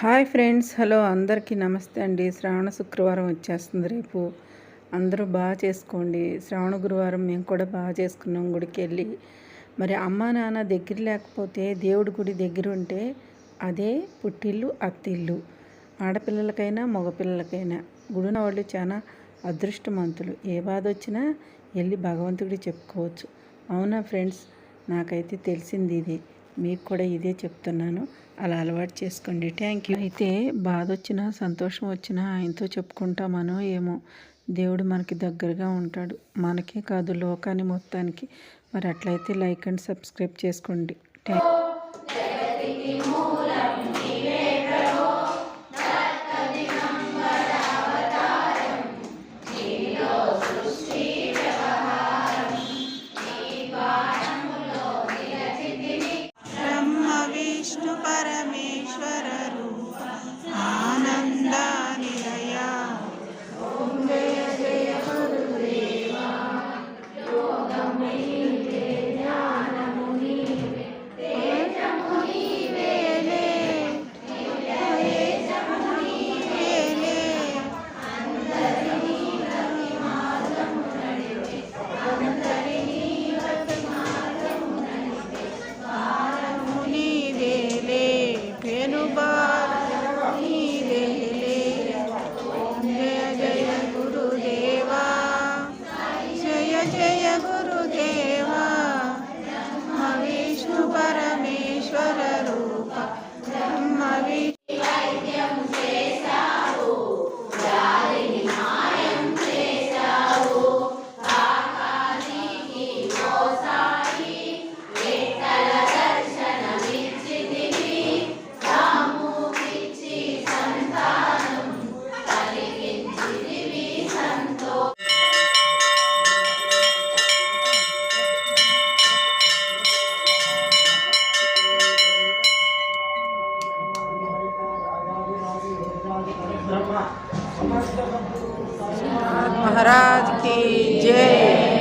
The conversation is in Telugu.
హాయ్ ఫ్రెండ్స్ హలో అందరికీ నమస్తే అండి. శ్రావణ శుక్రవారం వచ్చేస్తుంది రేపు. అందరూ బాగా చేసుకోండి. శ్రావణ గురువారం మేము కూడా బాగా చేసుకున్నాం గుడికి వెళ్ళి. మరి అమ్మ నాన్న దగ్గర లేకపోతే దేవుడి గుడి దగ్గర ఉంటే అదే పుట్టిల్లు అత్తిల్లు. ఆడపిల్లలకైనా మగపిల్లలకైనా. గుడిన వాళ్ళు చాలా అదృష్టవంతులు. ఏ బాధ వచ్చినా వెళ్ళి భగవంతుడికి చెప్పుకోవచ్చు. అవునా ఫ్రెండ్స్? నాకైతే తెలిసింది ఇది. మీకు కూడా ఇదే చెప్తున్నాను. అలా అలవాటు చేసుకోండి. థ్యాంక్ యూ అయితే బాధ వచ్చినా సంతోషం వచ్చినా ఆయనతో చెప్పుకుంటామనో ఏమో. దేవుడు మనకి దగ్గరగా ఉంటాడు. మనకే కాదు లోకాన్ని మొత్తానికి. మరి అట్లయితే లైక్ అండ్ సబ్స్క్రైబ్ చేసుకోండి. థ్యాంక్ जय गुरुदेवा। विष्णुपर महाराज की जय।